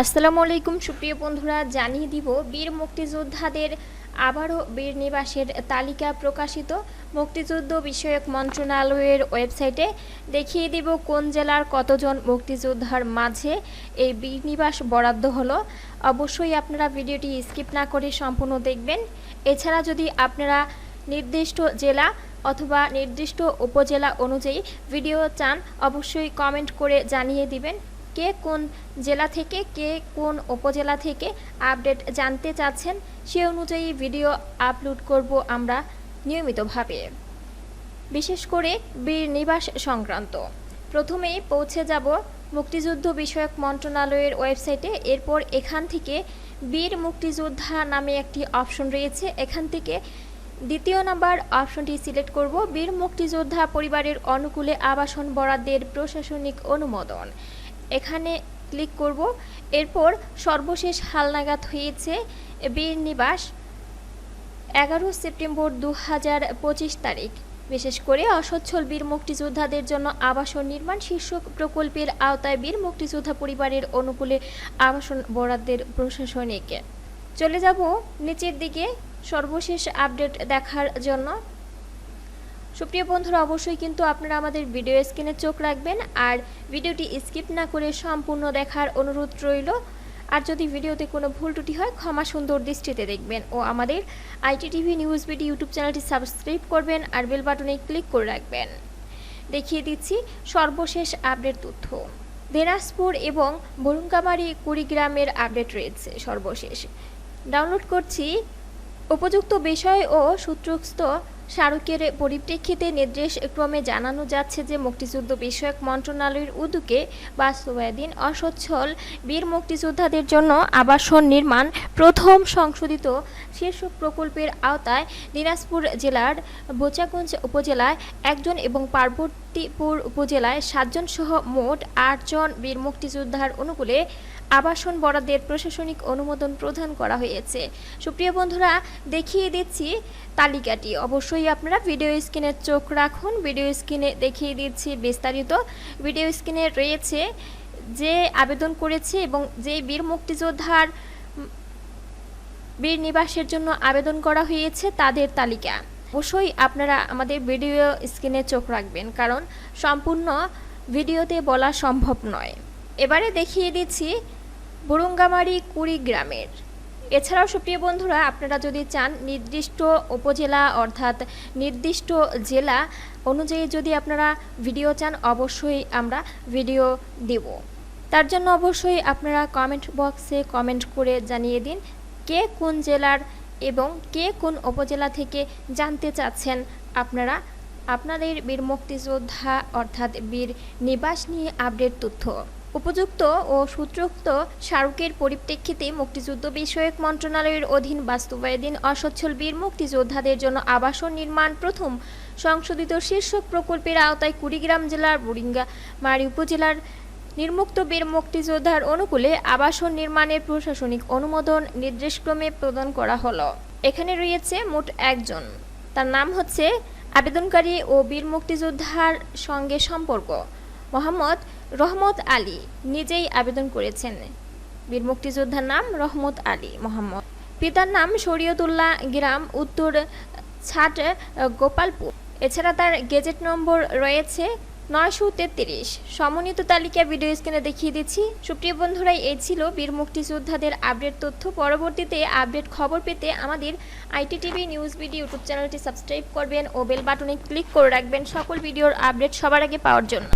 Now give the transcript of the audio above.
আসসালামু আলাইকুম, সুপ্রিয় বন্ধুরা, জানিয়ে দিব, বীর মুক্তিযোদ্ধাদের আবারও বীর নিবাসের তালিকা প্রকাশিত। মুক্তিযুদ্ধ বিষয়ক মন্ত্রণালয়ের ওয়েবসাইটে দেখিয়ে দিব কোন জেলার কতজন মুক্তিযোদ্ধার মাঝে এই বীর নিবাস বরাদ্দ হলো। অবশ্যই আপনারা ভিডিওটি স্কিপ না করে সম্পূর্ণ দেখবেন। এছাড়া যদি আপনারা নির্দিষ্ট জেলা অথবা নির্দিষ্ট উপজেলা অনুযায়ী ভিডিও চান, অবশ্যই কমেন্ট করে জানিয়ে দিবেন। কে কোন জেলা থেকে, কে কোন উপজেলা থেকে আপডেট জানতে চাচ্ছেন, সে অনুযায়ী ভিডিও আপলোড করব আমরা নিয়মিতভাবে। বিশেষ করে বীর নিবাস সংক্রান্ত। প্রথমেই পৌঁছে যাব মুক্তিযুদ্ধ বিষয়ক মন্ত্রণালয়ের ওয়েবসাইটে। এরপর এখান থেকে বীর মুক্তিযোদ্ধা নামে একটি অপশন রয়েছে। এখান থেকে দ্বিতীয় নাম্বার অপশনটি সিলেক্ট করব। বীর মুক্তিযোদ্ধা পরিবারের অনুকূলে আবাসন বরাদ্দের প্রশাসনিক অনুমোদন। এখানে ক্লিক করব। এরপর সর্বশেষ হালনাগাদ হয়েছে বীর নিবাস, এগারো সেপ্টেম্বর দু হাজার পঁচিশ তারিখ। বিশেষ করে অসচ্ছল বীর মুক্তিযোদ্ধাদের জন্য আবাসন নির্মাণ শীর্ষক প্রকল্পের আওতায় বীর মুক্তিযোদ্ধা পরিবারের অনুকূলে আবাসন বরাদ্দের প্রশাসনিক। চলে যাব নিচের দিকে। সর্বশেষ আপডেট দেখার জন্য সুপ্রিয় বন্ধুরা, অবশ্যই কিন্তু আপনারা আমাদের ভিডিও স্ক্রিনে চোখ রাখবেন আর ভিডিওটি স্কিপ না করে সম্পূর্ণ দেখার অনুরোধ রইল। আর যদি ভিডিওতে কোনো ভুল ত্রুটি হয়, ক্ষমা সুন্দর দৃষ্টিতে দেখবেন ও আমাদের IT TV news BD YouTube চ্যানেলটি সাবস্ক্রাইব করবেন আর বেল বাটনে ক্লিক করে রাখবেন। দেখিয়ে দিচ্ছি সর্বশেষ আপডেট তথ্য। দিনাজপুর এবং বরুঙ্গামারি কুড়িগ্রামের আপডেট রয়েছে সর্বশেষ। ডাউনলোড করছি। উপযুক্ত বিষয় ও সূত্রস্থ স্মারকের পরিপ্রেক্ষিতে নির্দেশ ক্রমে জানানো যাচ্ছে যে মুক্তিযুদ্ধ বিষয়ক মন্ত্রণালয়ের উদ্যোগে বাস্তবায়ন অসচ্ছল বীর মুক্তিযোদ্ধাদের জন্য আবাসন নির্মাণ প্রথম সংশোধিত শীর্ষক প্রকল্পের আওতায় দিনাজপুর জেলার বোচাগঞ্জ উপজেলায় একজন এবং পার্বতীপুর উপজেলায় সাতজন সহ মোট আটজন বীর মুক্তিযোদ্ধার অনুকূলে আবাসন বরাদ্দের প্রশাসনিক অনুমোদন প্রদান করা হয়েছে। সুপ্রিয় বন্ধুরা, দেখিয়ে দিচ্ছি তালিকাটি। অবশ্যই আপনারা ভিডিও স্ক্রিনে চোখ রাখুন, ভিডিও স্ক্রিনে দেখিয়ে দিচ্ছি বিস্তারিত। ভিডিও স্ক্রিনে রয়েছে যে আবেদন করেছে এবং যে বীর মুক্তিযোদ্ধার বীর নিবাসের জন্য আবেদন করা হয়েছে তাদের তালিকা। অবশ্যই আপনারা আমাদের ভিডিও স্ক্রিনে চোখ রাখবেন, কারণ সম্পূর্ণ ভিডিওতে বলা সম্ভব নয়। এবারে দেখিয়ে দিচ্ছি বুরুঙ্গামারি কুড়িগ্রামের। এছাড়াও সুপ্রিয় বন্ধুরা, আপনারা যদি চান নির্দিষ্ট উপজেলা অর্থাৎ নির্দিষ্ট জেলা অনুযায়ী যদি আপনারা ভিডিও চান, অবশ্যই আমরা ভিডিও দেব। তার জন্য অবশ্যই আপনারা কমেন্ট বক্সে কমেন্ট করে জানিয়ে দিন, কে কোন জেলার এবং কে কোন উপজেলা থেকে জানতে চাচ্ছেন। আপনারা আপনাদের বীর মুক্তিযোদ্ধা অর্থাৎ বীর নিবাস নিয়ে আপডেট তথ্য। উপযুক্ত ও সূত্রোক্ত স্মারকের পরিপ্রেক্ষিতে মুক্তিযুদ্ধ বিষয়ক মন্ত্রণালয়ের অধীন বাস্তবায়ীন অসচ্ছল বীর মুক্তিযোদ্ধাদের জন্য আবাসন নির্মাণ প্রথম সংশোধিত শীর্ষক প্রকল্পের আওতায় কুড়িগ্রাম জেলার বুরিঙ্গামারি উপজেলার নির্মুক্ত বীর মুক্তিযোদ্ধার অনুকূলে আবাসন নির্মাণের প্রশাসনিক অনুমোদন নির্দেশক্রমে প্রদান করা হলো। এখানে রয়েছে মোট একজন। তার নাম হচ্ছে আবেদনকারী ও বীর মুক্তিযোদ্ধার সঙ্গে সম্পর্ক, মোহাম্মদ রহমত আলী। নিজেই আবেদন করেছেন। বীর মুক্তিযোদ্ধার নাম রহমত আলী মোহাম্মদ। পিতার নাম শরীয়তুল্লাহ গ্রাম উত্তর ছাট গোপালপুর। এছাড়া তার গেজেট নম্বর রয়েছে নয়শো তেত্রিশ। সমন্বিত তালিকা ভিডিও স্ক্রিনে দেখিয়ে দিচ্ছি। সুপ্রিয় বন্ধুরা, এই ছিল বীর মুক্তিযোদ্ধাদের আপডেট তথ্য। পরবর্তীতে আপডেট খবর পেতে আমাদের IT TV news video YouTube চ্যানেলটি সাবস্ক্রাইব করবেন ও বেল বাটনে ক্লিক করে রাখবেন। সকল ভিডিওর আপডেট সবার আগে পাওয়ার জন্য।